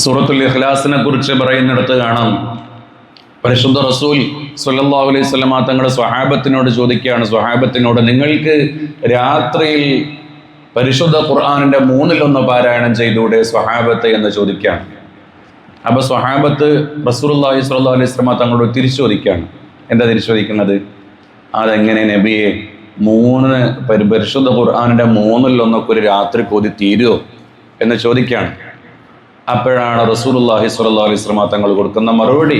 സൂറത്തുൽ ഇഖ്ലാസിനെ കുറിച്ച് പറയുന്നിടത്ത് കാണാം. പരിശുദ്ധ റസൂൽ സല്ലല്ലാഹു അലൈഹി സ്വലമ തങ്ങളുടെ സ്വഹാബത്തിനോട് ചോദിക്കുകയാണ്. സ്വഹാബത്തിനോട് നിങ്ങൾക്ക് രാത്രിയിൽ പരിശുദ്ധ ഖുർആാനിന്റെ മൂന്നിലൊന്ന് പാരായണം ചെയ്തൂടെ സ്വഹാബത്ത്? എന്ന് ചോദിക്കുകയാണ്. അപ്പൊ സ്വഹാബത്ത് റസൂലുള്ളാഹി സ്വല്ലാ അലൈഹി സ്വലമ തങ്ങളോട് തിരിച്ചു ചോദിക്കുകയാണ് എന്താ തിരിച്ചു ചോദിക്കുന്നത് അതെങ്ങനെ നബിയെ മൂന്ന് പരി- പരിശുദ്ധ ഖുർആാനിന്റെ മൂന്നിലൊന്നൊക്കെ ഒരു രാത്രി കൊതി തീരുമോ എന്ന് ചോദിക്കുകയാണ്. അപ്പോഴാണ് റസൂലുള്ളാഹി സ്വല്ലാ അലൈഹി വസല്ലം തങ്ങൾ കൊടുക്കുന്ന മറുപടി.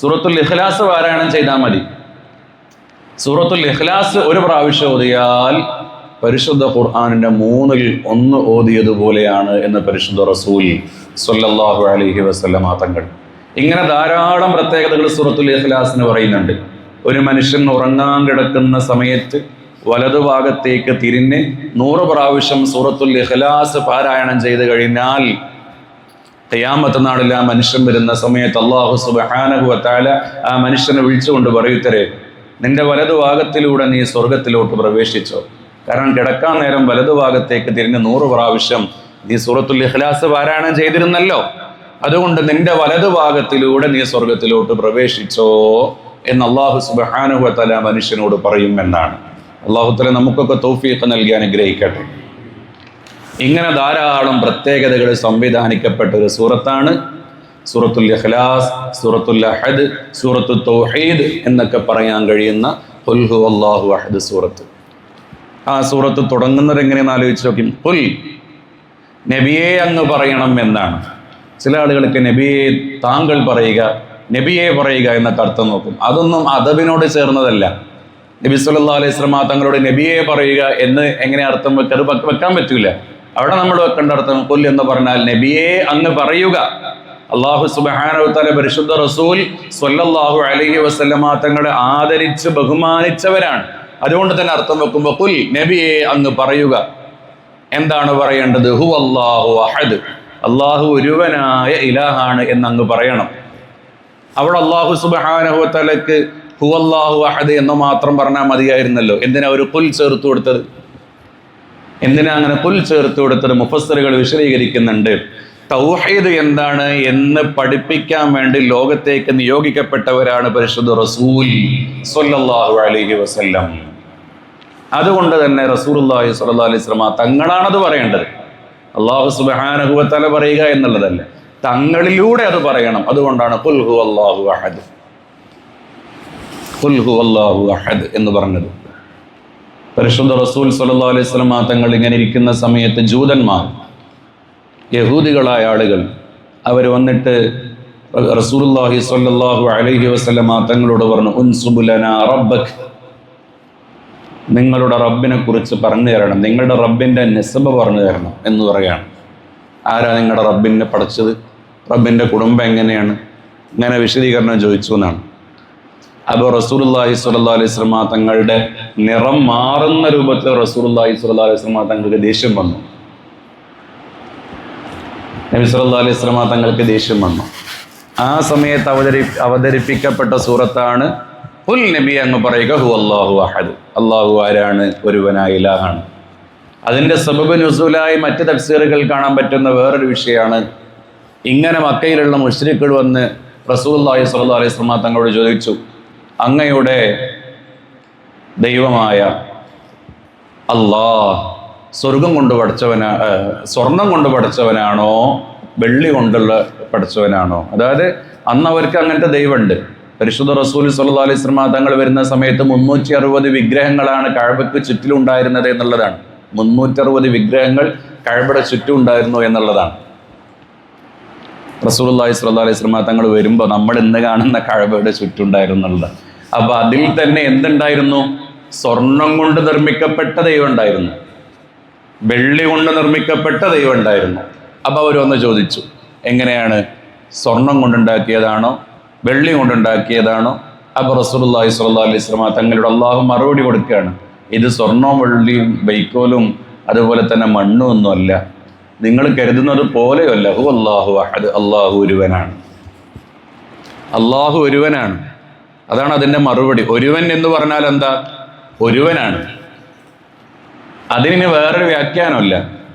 സൂറത്തുൽ ഇഖ്ലാസ് പാരായണം ചെയ്താൽ മതി. സൂറത്തുൽ ഇഖ്ലാസ് ഒരു പ്രാവശ്യം ഓതിയാൽ പരിശുദ്ധ ഖുർആാനിന്റെ മൂന്നിൽ ഒന്ന് ഓതിയതുപോലെയാണ് എന്ന് പരിശുദ്ധ റസൂൽ സ്വല്ലല്ലാഹു അലഹി വസ്ലമ തങ്ങൾ. ഇങ്ങനെ ധാരാളം പ്രത്യേകതകൾ സൂറത്തുൽ ഇഖ്ലാസിന് പറയുന്നുണ്ട്. ഒരു മനുഷ്യൻ ഉറങ്ങാൻ കിടക്കുന്ന സമയത്ത് വലതുഭാഗത്തേക്ക് തിരിഞ്ഞ് നൂറ് പ്രാവശ്യം സൂറത്തുൽ ഇഖ്ലാസ് പാരായണം ചെയ്ത് കഴിഞ്ഞാൽ ഖിയാമത്ത് നാളിൽ ആ മനുഷ്യൻ വരുന്ന സമയത്ത് അള്ളാഹു സുബ്ഹാനഹു വതആല ആ മനുഷ്യനെ വിളിച്ചുകൊണ്ട് പറയൂത്തരെ നിന്റെ വലതുഭാഗത്തിലൂടെ നീ സ്വർഗത്തിലോട്ട് പ്രവേശിച്ചോ. കാരണം കിടക്കാൻ നേരം വലതുഭാഗത്തേക്ക് തിരിഞ്ഞ് നൂറ് പ്രാവശ്യം നീ സൂറത്തുൽ ഇഖ്ലാസ് പാരായണം ചെയ്തിരുന്നല്ലോ. അതുകൊണ്ട് നിന്റെ വലതുഭാഗത്തിലൂടെ നീ സ്വർഗത്തിലോട്ട് പ്രവേശിച്ചോ എന്ന് അള്ളാഹു ആ മനുഷ്യനോട് പറയും എന്നാണ്. അള്ളാഹുത്തല തല നമുക്കൊക്കെ തൗഫീഖ് നൽകി അനുഗ്രഹിക്കട്ടെ. ഇങ്ങനെ ധാരാളം പ്രത്യേകതകൾ സംവിധാനിക്കപ്പെട്ട ഒരു സൂറത്താണ്. സൂറത്തുൽ ഇഖ്ലാസ് സൂറത്തുൽ അഹദ് സൂറത്തു തൗഹീദ് എന്നൊക്കെ പറയാൻ കഴിയുന്ന ഹുൽഹു അള്ളാഹു അഹദ് സൂറത്ത്. ആ സൂറത്ത് തുടങ്ങുന്നത് എങ്ങനെയെന്ന് ആലോചിച്ച് നോക്കി ഹുൽ നബിയെ അങ്ങ് പറയണം എന്നാണ്. ചില ആളുകൾക്ക് നബിയെ താങ്കൾ പറയുക നബിയെ പറയുക എന്നൊക്കെ അർത്ഥം നോക്കും. അതൊന്നും അദബിനോട് ചേർന്നതല്ല. നബി സല്ലല്ലാഹു അലൈഹി വസല്ലം തങ്ങളോട് നബിയെ പറയുക എന്ന് എങ്ങനെ അർത്ഥം വെക്കുക വെക്കാൻ പറ്റൂല. അവിടെ നമ്മൾ വെക്കേണ്ട കൊൽ എന്ന് പറഞ്ഞാൽ നബിയെ അങ്ങ് പറയുക. അള്ളാഹു സുബ്ഹാനഹു തആല പരിശുദ്ധ റസൂൽ സ്വല്ലല്ലാഹു അലഹി വസല്ലമ തങ്ങളെ ആദരിച്ച് ബഹുമാനിച്ചവരാണ്. അതുകൊണ്ട് തന്നെ അർത്ഥം വെക്കുമ്പോൾ കുൽ നബിയെ അങ്ങ് പറയുക. എന്താണ് പറയേണ്ടത്? ഹു അള്ളാഹു അഹദ്. അള്ളാഹു ഒരുവനായ ഇലാഹാണ് എന്ന് അങ്ങ് പറയണം. അവിടെ അള്ളാഹു സുബ്ഹാനഹു തലക്ക് ഹു അള്ളാഹു അഹദ് എന്ന് മാത്രം പറഞ്ഞാൽ മതിയായിരുന്നല്ലോ. എന്തിനാ ഒരു കുൽ ചേർത്ത് കൊടുത്തത്? എന്തിനാ അങ്ങനെ പുൽ ചേർത്ത് കൊടുത്തത്? മുഫസ്സറുകൾ വിശദീകരിക്കുന്നുണ്ട്. തൗഹീദ് എന്താണ് എന്ന് പഠിപ്പിക്കാൻ വേണ്ടി ലോകത്തേക്ക് നിയോഗിക്കപ്പെട്ടവരാണ് പരിശുദ്ധ റസൂൽ സ്വല്ലല്ലാഹു അലൈഹി വസല്ലം. അതുകൊണ്ട് തന്നെ റസൂലുള്ളാഹി സ്വല്ലല്ലാഹു അലൈഹി സ്വലമ തങ്ങളാണത് പറയേണ്ടത്. അള്ളാഹു സുബ്ഹാനഹു വതആല പറയുക എന്നുള്ളതല്ല. തങ്ങളിലൂടെ അത് പറയണം. അതുകൊണ്ടാണ് പുൽഹു അള്ളാഹു അഹദ് പുൽഹു അള്ളാഹു അഹദ് എന്ന് പറഞ്ഞത്. പരിശുദ്ധ റസൂൽ സല്ലല്ലാഹു അലൈഹി വസല്ലമ തങ്ങൾ ഇങ്ങനെ ഇരിക്കുന്ന സമയത്ത് ജൂതന്മാർ യഹൂദികളായ ആളുകൾ അവർ വന്നിട്ട് റസൂലുള്ളാഹി സ്വല്ലല്ലാഹു അലൈഹി വസല്ലമ തങ്ങളോട് പറഞ്ഞു ഉൻസുബുലന റബ്ബക്. നിങ്ങളുടെ റബ്ബിനെ കുറിച്ച് പറഞ്ഞു തരണം നിങ്ങളുടെ റബ്ബിന്റെ നെസബ് പറഞ്ഞു തരണം എന്ന് പറയുകയാണ്. ആരാ നിങ്ങളുടെ റബ്ബിനെ പഠിച്ചത്? റബ്ബിന്റെ കുടുംബം എങ്ങനെയാണ്? ഇങ്ങനെ വിശദീകരണം ചോദിച്ചു എന്നാണ്. അപ്പോൾ റസൂലുള്ളാഹി സ്വല്ലല്ലാഹു അലൈഹി വസല്ലമ തങ്ങളുടെ നിറം മാറുന്ന രൂപത്തിൽ റസൂലുള്ളാഹി സ്വല്ലല്ലാഹു അലൈഹി വസല്ലമ തങ്ങൾക്ക് ദേഷ്യം വന്നു. നബി സല്ലല്ലാഹു അലൈഹി വസല്ലമ തങ്ങൾക്ക് ദേഷ്യം വന്നു. ആ സമയത്ത് അവതരി അവതരിപ്പിക്കപ്പെട്ട സൂറത്താണ് പുൽ നബി അങ്ങ് പറയുക ഹു അള്ളാഹു അഹദ്. അള്ളാഹു ആരാണ്? ഒരുവനായ ഇലാഹാണ്. അതിന്റെ സബബ് നുസൂലായി മറ്റ് തഫ്സീറുകൾ കാണാൻ പറ്റുന്ന വേറൊരു വിഷയമാണ് ഇങ്ങനെ മക്കയിലുള്ള മുഷ്രിഖുകൾ വന്ന് റസൂൽ അള്ളാഹി സ്വല്ലാ അലൈഹി സ്വലമ തങ്ങളോട് ചോദിച്ചു അങ്ങയുടെ ദൈവമായ അള്ളാ സ്വർഗം കൊണ്ട് പഠിച്ചവനാ സ്വർണം കൊണ്ട് പഠിച്ചവനാണോ വെള്ളി കൊണ്ടുള്ള പഠിച്ചവനാണോ അതായത് അന്ന് അവർക്ക് അങ്ങനത്തെ ദൈവമുണ്ട്. പരിശുദ്ധ റസൂൽ സല്ലാ അലൈഹി സ്വലമ തങ്ങൾ വരുന്ന സമയത്ത് മുന്നൂറ്റി അറുപത് വിഗ്രഹങ്ങളാണ് കഴബയ്ക്ക് ചുറ്റിലുണ്ടായിരുന്നത് എന്നുള്ളതാണ്. മുന്നൂറ്ററുപത് വിഗ്രഹങ്ങൾ കഴബയുടെ ചുറ്റും ഉണ്ടായിരുന്നു എന്നുള്ളതാണ്. റസൂലുള്ളാഹി സ്വല്ലാ അലൈഹി സ്വലമ തങ്ങൾ വരുമ്പോൾ നമ്മൾ ഇന്ന് കാണുന്ന കഴബയുടെ ചുറ്റുണ്ടായിരുന്നുള്ളത് അപ്പൊ അതിൽ തന്നെ എന്തുണ്ടായിരുന്നു? സ്വർണം കൊണ്ട് നിർമ്മിക്കപ്പെട്ട ദൈവം ഉണ്ടായിരുന്നു. വെള്ളി കൊണ്ട് നിർമ്മിക്കപ്പെട്ട ദൈവം ഉണ്ടായിരുന്നു. അപ്പൊ അവർ വന്ന് ചോദിച്ചു എങ്ങനെയാണ് സ്വർണം കൊണ്ടുണ്ടാക്കിയതാണോ വെള്ളി കൊണ്ടുണ്ടാക്കിയതാണോ അപ്പൊ റസൂലുള്ളാഹി സ്വല്ലല്ലാഹി അലൈഹി വസല്ലം തങ്ങളുടെ അള്ളാഹു മറുപടി കൊടുക്കുകയാണ് ഇത് സ്വർണവും വെള്ളിയും വൈക്കോലും അതുപോലെ തന്നെ മണ്ണും ഒന്നുമല്ല നിങ്ങൾ കരുതുന്നത് പോലെയല്ല. ഹു അള്ളാഹു അഹദ്. അള്ളാഹു ഒരുവനാണ്. അള്ളാഹു ഒരുവനാണ്. അതാണ് അതിന്റെ മറുപടി. ഒരുവൻ എന്ന് പറഞ്ഞാൽ എന്താ? ഒരുവനാണ്. അതിന് വേറൊരു വ്യാഖ്യാനമല്ല